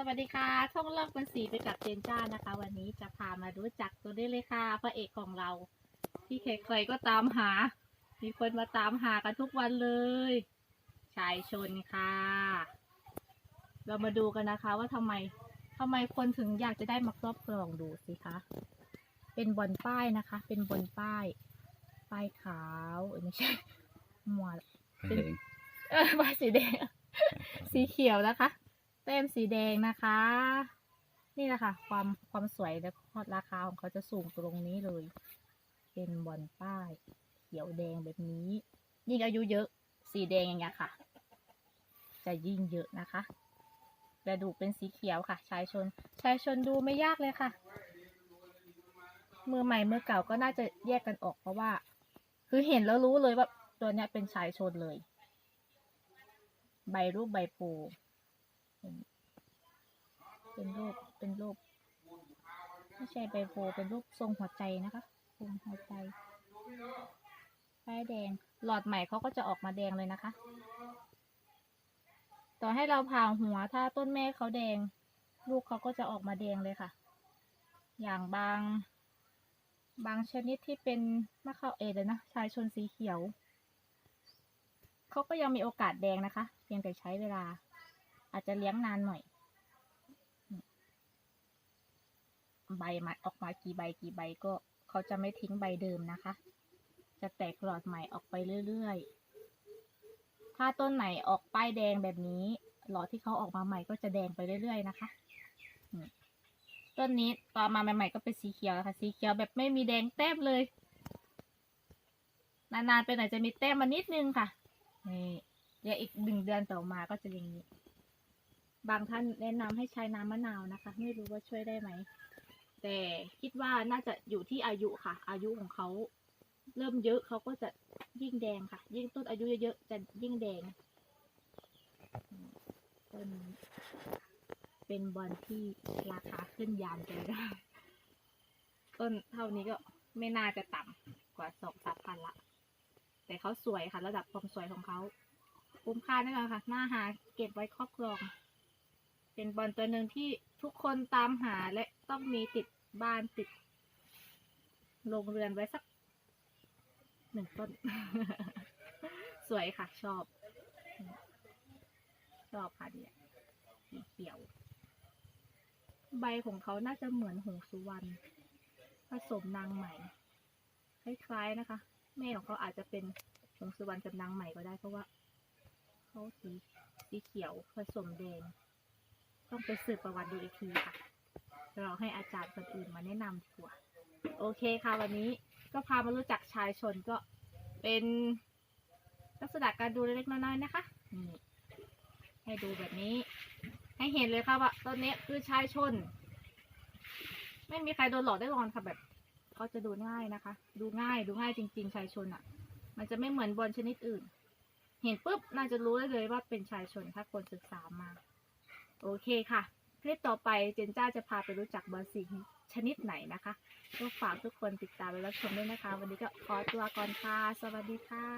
สวัสดีค่ะท่องเล่าเป็นสีไปกับเจนจ้านะคะ วันนี้จะพามารู้จักตัวนี้เลยค่ะพระเอกของเรา ที่ใครๆก็ตามหา มีคนมาตามหากันทุกวันเลย ชายชนค่ะ เรามาดูกันนะคะว่าทำไมทำไมคนถึงอยากจะได้มาครอบครองดูสิคะเป็นบอลป้ายนะคะ เป็นบอลป้าย ป้ายขาวเอ้ยไม่ใช่หมวดไม่เห็นเออใบสีแดงสีเขียวนะคะ เต็มสีแดงนะคะ นี่แหละค่ะ ความความสวยและราคาของเขาจะสูงตรงนี้เลย เป็นบอลป้าย เขียวแดงแบบนี้ ยิ่งอายุเยอะสีแดงอย่างเงี้ยค่ะ จะยิ่งเยอะนะคะกระดูกเป็นสีเขียวค่ะ ชายชน ชายชนดูไม่ยากเลยค่ะ มือใหม่มือเก่าก็น่าจะแยกกันออกเพราะว่า คือเห็นแล้วรู้เลยว่าตัวเนี้ยเป็นชายชนเลย ใบรูปใบป็น เป็นรูปเป็นรูปไม่ใช่ใบโพเป็นรูปทรงหัวใจนะคะทรงหัวใจป้ายแดงหลอดใหม่เขาก็จะออกมาแดงเลยนะคะ ต่อให้เราผ่าหัวถ้าต้นแม่เขาแดง ลูกเขาก็จะออกมาแดงเลยค่ะ อย่างบาง บางชนิดที่เป็นมะเข้าเอเลยนะชายชนสีเขียว เขาก็ยังมีโอกาสแดงนะคะเพียงแต่ใช้เวลา อาจจะเลี้ยงนานหน่อย ใบมาออกมากี่ใบกี่ใบก็เขาจะไม่ทิ้งใบเดิมนะคะ จะแตกหลอดใหม่ออกไปเรื่อยๆ ถ้าต้นไหนออกป้ายแดงแบบนี้ หลอดที่เขาออกมาใหม่ก็จะแดงไปเรื่อยๆนะคะต้นนี้ตอนมาใหม่ๆก็เป็นสีเขียวแล้วค่ะ สีเขียวแบบไม่มีแดงแต้มเลย นานๆไปหน่อยจะมีแต้มมานิดนึงค่ะนี่เดี๋ยวอีกหนึ่งเดือนต่อมาก็จะอย่างนี้ บางท่านแนะนำให้ใช้น้ำมะนาวนะคะ ไม่รู้ว่าช่วยได้ไหม แต่คิดว่าน่าจะอยู่ที่อายุค่ะ อายุของเขาเริ่มเยอะเขาก็จะยิ่งแดงค่ะ ยิ่งต้นอายุเยอะๆจะยิ่งแดงต้นเป็นบอลที่ราคาขึ้นยานใจได้ต้นเท่านี้ก็ไม่น่าจะต่ำกว่าสองสามพันละ แต่เขาสวยค่ะ ระดับความสวยของเขาคุ้มค่าแน่นอนค่ะน่าหาเก็บไว้ครอบครอง เป็นบอลตัวหนึ่งที่ทุกคนตามหาและต้องมีติดบ้านติดโรงเรือนไว้สักหนึ่งต้น สวยค่ะ ชอบ ชอบค่ะเนี่ยสีเขียว ใบของเขาน่าจะเหมือนหงสุวรรณผสมนางใหม่ คล้ายๆนะคะ แม่ของเขาอาจจะเป็นหงสุวรรณกับนางใหม่ก็ได้เพราะว่าเขาสีสีเขียวผสมแดง ต้องไปสืบประวัติดูอีกทีค่ะเราให้อาจารย์คนอื่นมาแนะนำดีกว่าโอเคค่ะ วันนี้ก็พามารู้จักชายชนก็เป็นลักษณะการดูเล็กๆน้อยๆนะคะนี่ให้ดูแบบนี้ ให้เห็นเลยค่ะว่าต้นนี้คือชายชน ไม่มีใครโดนหลอกได้รอนค่ะแบบเขาจะดูง่ายนะคะ ดูง่ายดูง่ายจริง ๆ ชายชนอะ มันจะไม่เหมือนบอลชนิดอื่น เห็นปุ๊บน่าจะรู้ได้เลยว่าเป็นชายชนถ้าคนศึกษามา โอเคค่ะ คลิปต่อไปเจนจ้าจะพาไปรู้จักบอลสีชนิดไหนนะคะก็ฝากทุกคนติดตามและรับชมด้วยนะคะ วันนี้ก็ขอตัวก่อนค่ะ สวัสดีค่ะ